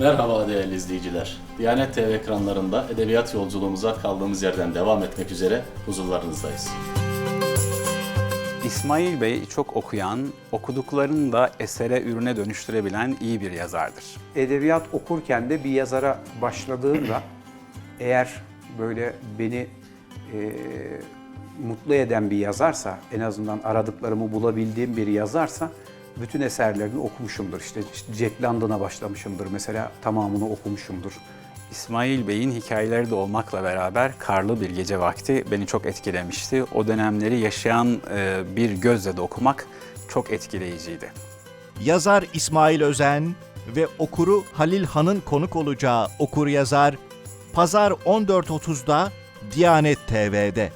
Merhaba değerli izleyiciler. Diyanet TV ekranlarında edebiyat yolculuğumuza kaldığımız yerden devam etmek üzere huzurlarınızdayız. İsmail Bey çok okuyan, okuduklarını da esere, ürüne dönüştürebilen iyi bir yazardır. edebiyat okurken de bir yazara başladığımda eğer böyle beni e, mutlu eden bir yazarsa, en azından aradıklarımı bulabildiğim bir yazarsa bütün eserlerini okumuşumdur. İşte, Jack London'a başlamışımdır mesela tamamını okumuşumdur. İsmail Bey'in hikayeleri de olmakla beraber Karlı Bir Gece Vakti beni çok etkilemişti. O dönemleri yaşayan e, bir gözle de okumak çok etkileyiciydi. Yazar İsmail Özen ve okuru Halil Han'ın konuk olacağı Okur Yazar, Pazar 14.30'da Diyanet TV'de.